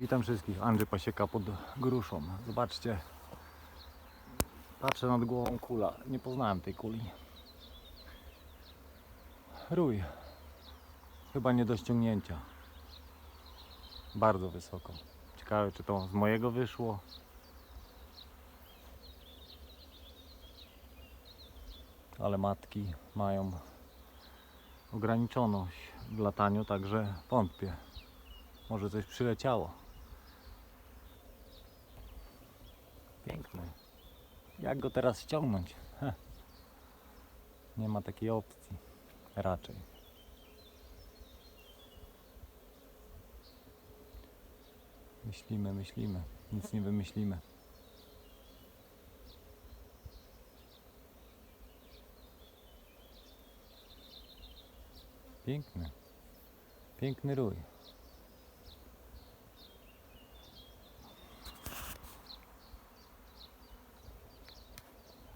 Witam wszystkich, Andrzej Pasieka pod gruszą. Zobaczcie, patrzę nad głową kula. Nie poznałem tej kuli. Rój. Chyba nie do ściągnięcia. Bardzo wysoko. Ciekawe, czy to z mojego wyszło. Ale matki mają ograniczoność w lataniu, także wątpię. Może coś przyleciało. Piękny. Jak go teraz ściągnąć? Nie ma takiej opcji. Raczej. Myślimy, myślimy. Nic nie wymyślimy. Piękny. Piękny rój.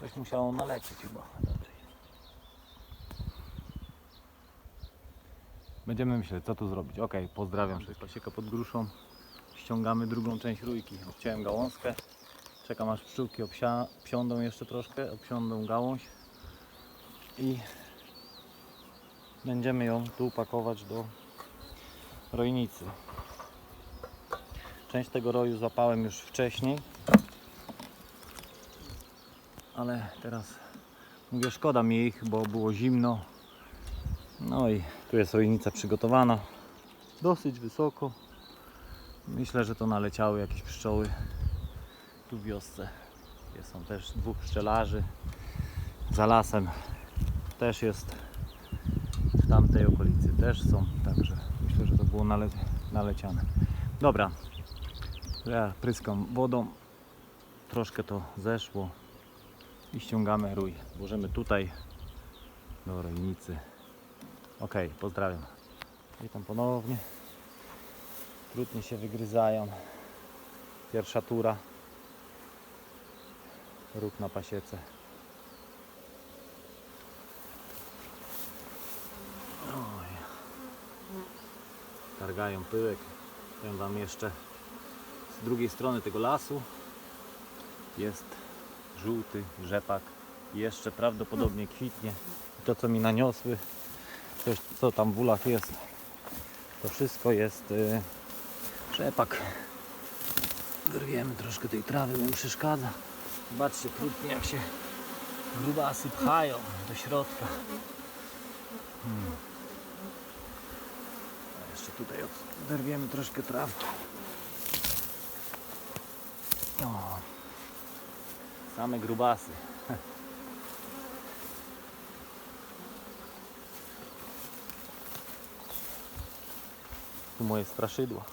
Coś musiało nalecieć chyba. Będziemy myśleć, co tu zrobić. Ok, pozdrawiam wszystkich. Pasieka pod gruszą. Ściągamy drugą część rójki. Obciąłem gałązkę. Czekam aż pszczółki obsia, obsiądą jeszcze troszkę, obsiądą gałąź. I będziemy ją tu pakować do rojnicy. Część tego roju zapałem już wcześniej ale teraz mówię szkoda mi ich, bo było zimno. No i tu jest rojnica przygotowana. Dosyć wysoko. Myślę, że to naleciały jakieś pszczoły. Tu w wiosce jest są też dwóch pszczelarzy. Za lasem też jest w tamtej okolicy też są, także myślę, że to było nale naleciane. Dobra, ja pryskam wodą. Troszkę to zeszło i ściągamy rój. Włożymy tutaj do rojnicy. Ok, pozdrawiam. Witam ponownie. Trudnie się wygryzają. Pierwsza tura. Róg na pasiece. Oj. Targają pyłek. Powiem Wam jeszcze z drugiej strony tego lasu jest żółty rzepak jeszcze prawdopodobnie kwitnie. To co mi naniosły, coś co tam w ulach jest, to wszystko jest y, rzepak. Wyrwiemy troszkę tej trawy, bo przeszkadza. Zobaczcie krótnie jak się grubasy pchają do środka. Hmm. A jeszcze tutaj oderwiemy troszkę trawki. O. Same grubasy. Tu moje straszydła.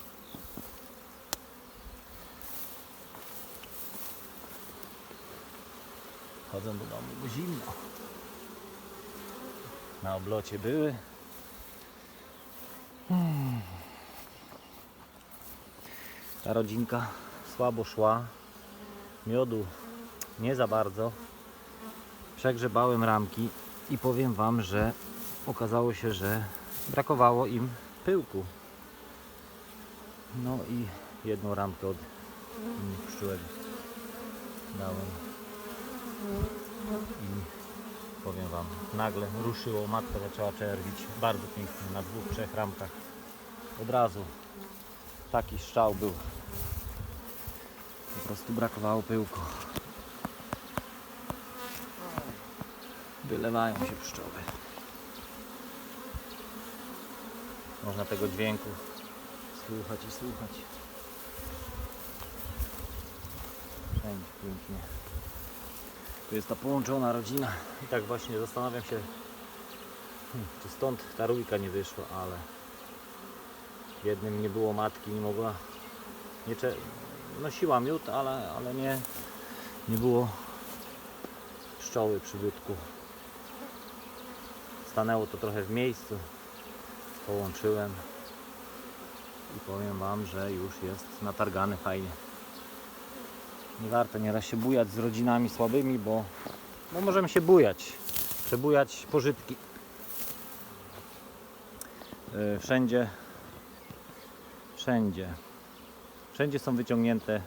Chodzę do domu, bo zimno. Na oblocie były. Hmm. Ta rodzinka słabo szła. Miodu nie za bardzo. Przegrzebałem ramki i powiem Wam, że okazało się, że brakowało im pyłku. No i jedną ramkę od innych pszczółek dałem. I powiem Wam, nagle ruszyło, matka zaczęła czerwić. Bardzo pięknie, na dwóch, trzech ramkach. Od razu taki strzał był. Po prostu brakowało pyłku. Wylewają się pszczoły. Można tego dźwięku słuchać i słuchać. Wszędzie pięknie. Tu jest ta połączona rodzina. I tak właśnie zastanawiam się, hmm, czy stąd ta rójka nie wyszła, ale jednym nie było matki, nie mogła, nie cze- nosiła miód, ale, ale nie, nie było pszczoły przy bytku. Stanęło to trochę w miejscu. Połączyłem i powiem Wam, że już jest natargany fajnie. Nie warto nieraz się bujać z rodzinami słabymi, bo no możemy się bujać. Przebujać pożytki. Yy, Wszędzie, wszędzie Wszędzie są wyciągnięte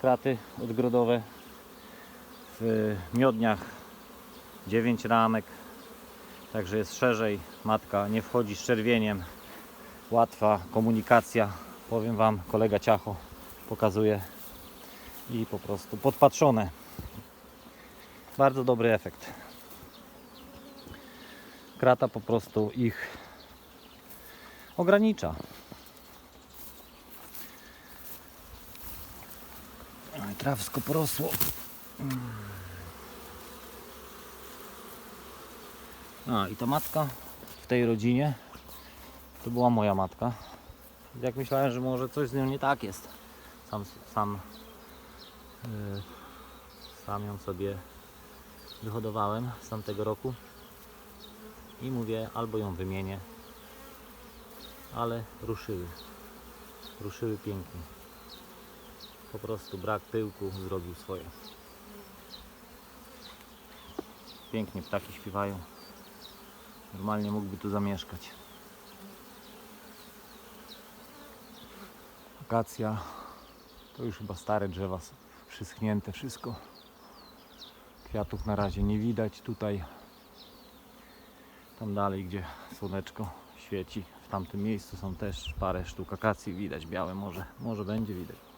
kraty odgrodowe. W miodniach 9 ramek, także jest szerzej. Matka nie wchodzi z czerwieniem. Łatwa komunikacja. Powiem Wam, kolega Ciacho pokazuje i po prostu podpatrzone. Bardzo dobry efekt. Krata po prostu ich ogranicza. Oj, Trawsko porosło. A i ta matka w tej rodzinie to była moja matka. Jak myślałem, że może coś z nią nie tak jest. Sam, sam, yy, sam ją sobie wyhodowałem z tamtego roku. I mówię, albo ją wymienię, ale ruszyły. Ruszyły pięknie. Po prostu brak pyłku zrobił swoje. Pięknie ptaki śpiewają. Normalnie mógłby tu zamieszkać. Akacja. To już chyba stare drzewa, przyschnięte wszystko. Kwiatów na razie nie widać tutaj. Tam dalej, gdzie słoneczko świeci, w tamtym miejscu są też parę sztuk akacji widać, białe może, może będzie widać.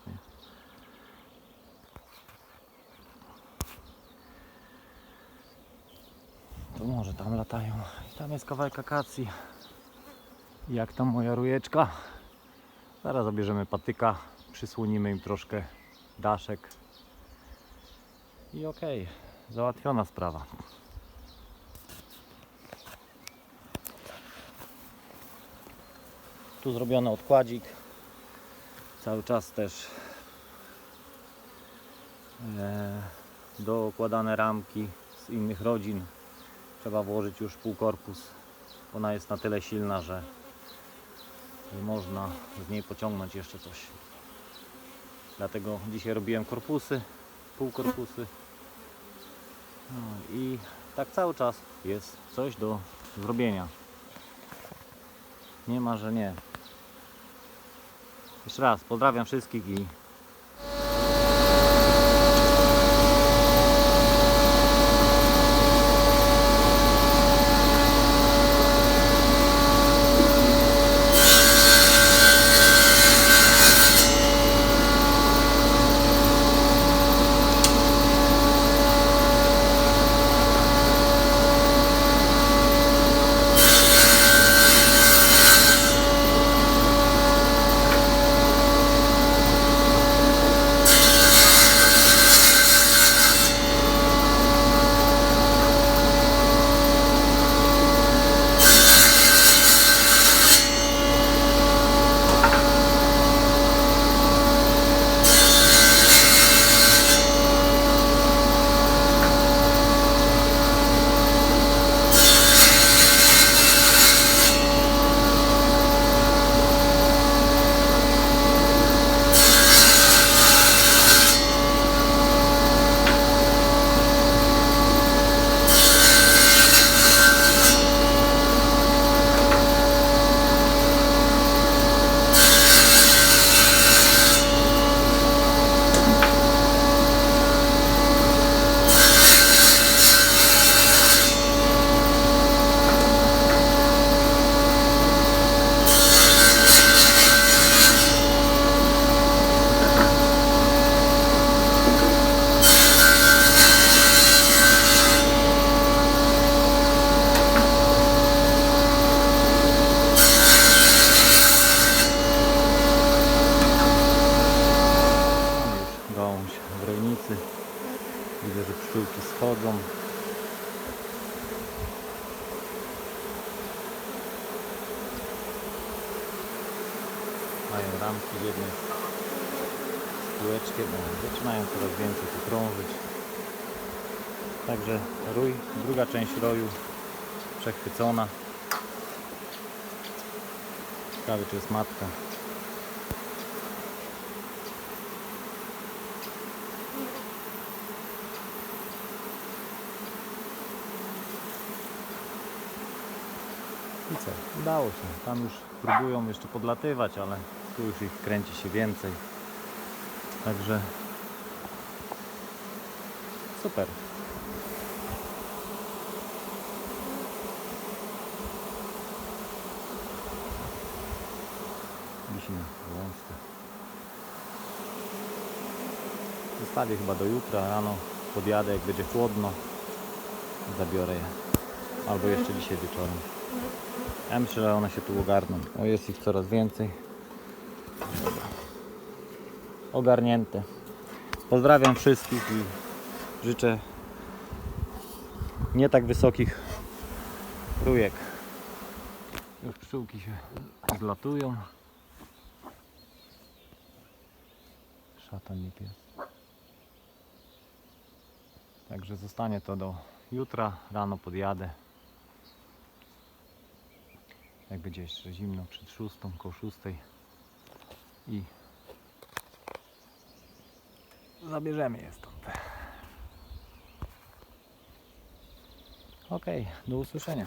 To może tam latają. I tam jest kawałek akacji. Jak tam moja rujeczka? Zaraz zabierzemy patyka, przysłonimy im troszkę daszek. I okej, załatwiona sprawa. Tu zrobiony odkładzik. Cały czas też e, dokładane ramki z innych rodzin. Trzeba włożyć już półkorpus. Ona jest na tyle silna, że, można z niej pociągnąć jeszcze coś. Dlatego dzisiaj robiłem korpusy, półkorpusy. No i tak cały czas jest coś do zrobienia. Nie ma, że nie. Jeszcze raz pozdrawiam wszystkich i Mają ramki w jednej z kółeczkiem. O, Zaczynają coraz więcej tu krążyć. Także rój, druga część roju przechwycona. Ciekawe czy jest matka. I co? Udało się. Tam już próbują jeszcze podlatywać, ale Tu już ich kręci się więcej. Także super. Wisimy wąska. Zostawię chyba do jutra rano. Podjadę jak będzie chłodno. Zabiorę je. Albo jeszcze dzisiaj wieczorem. Ja myślę, że one się tu ogarną. O, jest ich coraz więcej. Ogarnięte. Pozdrawiam wszystkich i życzę nie tak wysokich trójek. Już pszczółki się zlatują. Szatan nie pies. Także zostanie to do jutra. Rano podjadę. Jak będzie jeszcze zimno przed szóstą, koło szóstej. I zabierzemy je stąd. Okej, do usłyszenia.